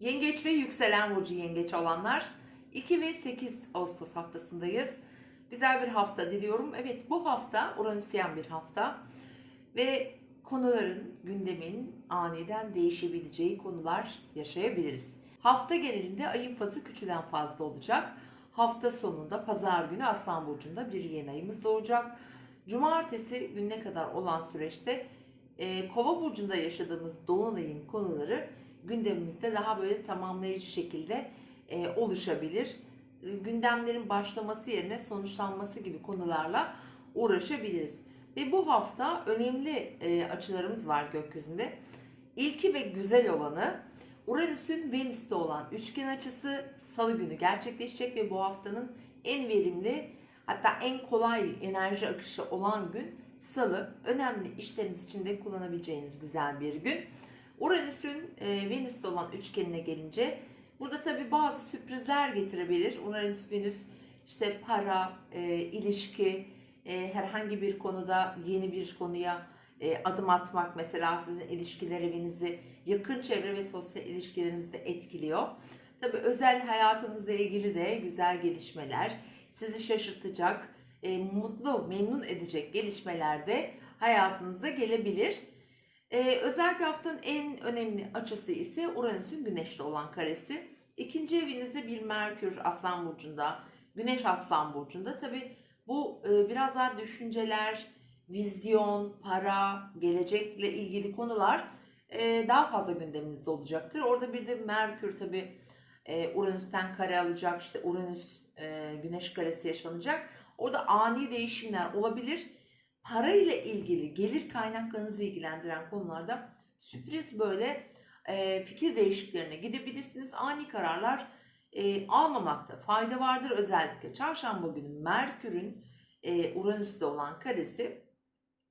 Yengeç ve yükselen burcu yengeç olanlar 2 ve 8 Ağustos haftasındayız. Güzel bir hafta diliyorum. Evet bu hafta Uranüsyen bir hafta ve konuların, gündemin aniden değişebileceği konular yaşayabiliriz. Hafta genelinde ayın fazı küçülen fazla olacak. Hafta sonunda pazar günü Aslan Burcu'nda bir yeni ayımız doğacak. Cumartesi gününe kadar olan süreçte e, Kova Burcu'nda yaşadığımız Dolunay'ın konuları gündemimizde daha böyle tamamlayıcı şekilde e, oluşabilir. E, gündemlerin başlaması yerine sonuçlanması gibi konularla uğraşabiliriz. Ve bu hafta önemli e, açılarımız var gökyüzünde. İlki ve güzel olanı Uranüs'ün Venüs'te olan üçgen açısı salı günü gerçekleşecek ve bu haftanın en verimli hatta en kolay enerji akışı olan gün salı. Önemli işleriniz için de kullanabileceğiniz güzel bir gün. Uranüs'ün e, Venüs'te olan üçgenine gelince burada tabi bazı sürprizler getirebilir. Uranüs Venüs işte para, e, ilişki, e, herhangi bir konuda yeni bir konuya e, adım atmak mesela sizin ilişkiler evinizi, yakın çevre ve sosyal ilişkilerinizi de etkiliyor. Tabi özel hayatınızla ilgili de güzel gelişmeler, sizi şaşırtacak, e, mutlu, memnun edecek gelişmeler de hayatınıza gelebilir. Ee, özellikle haftanın en önemli açısı ise Uranüs'ün Güneş'te olan karesi. İkinci evinizde bir Merkür Aslan Burcu'nda, Güneş Aslan Burcu'nda. Tabi bu e, biraz daha düşünceler, vizyon, para, gelecekle ilgili konular e, daha fazla gündeminizde olacaktır. Orada bir de Merkür tabi e, Uranüs'ten kare alacak, işte Uranüs e, Güneş karesi yaşanacak. Orada ani değişimler olabilir para ile ilgili gelir kaynaklarınızı ilgilendiren konularda sürpriz böyle e, fikir değişikliklerine gidebilirsiniz. Ani kararlar e, almamakta fayda vardır. Özellikle çarşamba günü Merkür'ün e, Uranüs'te olan karesi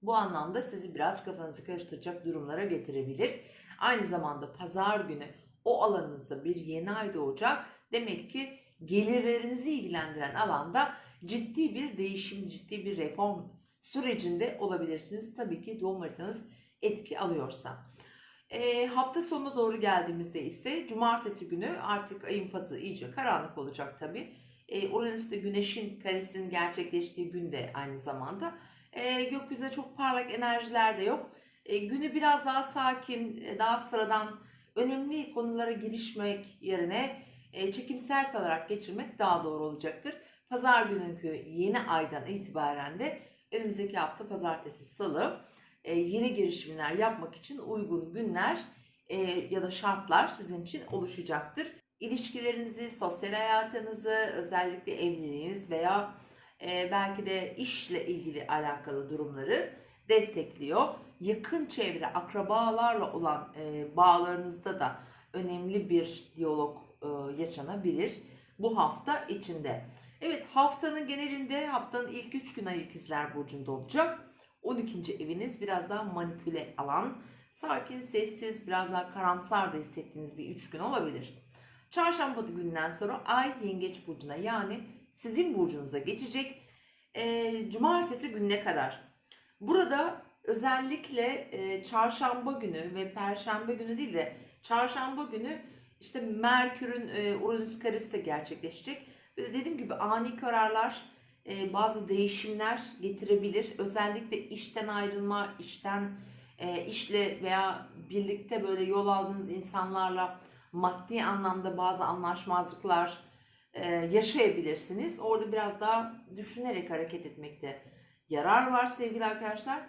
bu anlamda sizi biraz kafanızı karıştıracak durumlara getirebilir. Aynı zamanda pazar günü o alanınızda bir yeni ay doğacak. Demek ki gelirlerinizi ilgilendiren alanda ciddi bir değişim, ciddi bir reform sürecinde olabilirsiniz. Tabii ki doğum haritanız etki alıyorsa. E, hafta sonuna doğru geldiğimizde ise cumartesi günü artık ayın fazı iyice karanlık olacak tabii. E, Uranüs'te güneşin karesinin gerçekleştiği günde aynı zamanda. E, gökyüzünde çok parlak enerjiler de yok. E, günü biraz daha sakin, daha sıradan önemli konulara girişmek yerine e, çekimsel kalarak geçirmek daha doğru olacaktır. Pazar günkü yeni aydan itibaren de önümüzdeki hafta pazartesi salı e, yeni girişimler yapmak için uygun günler e, ya da şartlar sizin için oluşacaktır. İlişkilerinizi, sosyal hayatınızı, özellikle evliliğiniz veya e, belki de işle ilgili alakalı durumları destekliyor. Yakın çevre, akrabalarla olan e, bağlarınızda da önemli bir diyalog e, yaşanabilir bu hafta içinde. Evet haftanın genelinde haftanın ilk 3 gün ay ikizler burcunda olacak. 12. eviniz biraz daha manipüle alan, sakin, sessiz, biraz daha karamsar da hissettiğiniz bir 3 gün olabilir. Çarşamba günden sonra ay yengeç burcuna yani sizin burcunuza geçecek. E, cumartesi gününe kadar. Burada özellikle e, çarşamba günü ve perşembe günü değil de çarşamba günü işte Merkür'ün e, Uranüs karesi de gerçekleşecek. Dediğim gibi ani kararlar e, bazı değişimler getirebilir. Özellikle işten ayrılma, işten e, işle veya birlikte böyle yol aldığınız insanlarla maddi anlamda bazı anlaşmazlıklar e, yaşayabilirsiniz. Orada biraz daha düşünerek hareket etmekte yarar var sevgili arkadaşlar.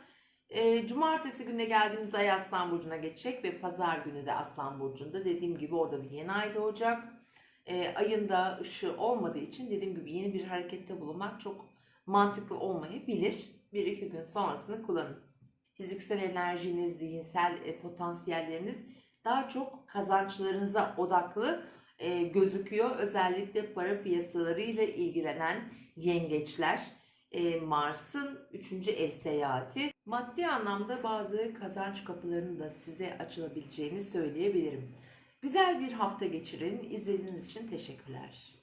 E, cumartesi gününe geldiğimiz ay Aslan Burcu'na geçecek ve pazar günü de Aslan Burcu'nda. Dediğim gibi orada bir yeni ay doğacak. E, ayında ışığı olmadığı için dediğim gibi yeni bir harekette bulunmak çok mantıklı olmayabilir. Bir iki gün sonrasını kullanın. Fiziksel enerjiniz, zihinsel e, potansiyelleriniz daha çok kazançlarınıza odaklı e, gözüküyor. Özellikle para piyasaları ile ilgilenen yengeçler e, Mars'ın 3. ev seyahati maddi anlamda bazı kazanç kapılarının da size açılabileceğini söyleyebilirim. Güzel bir hafta geçirin. İzlediğiniz için teşekkürler.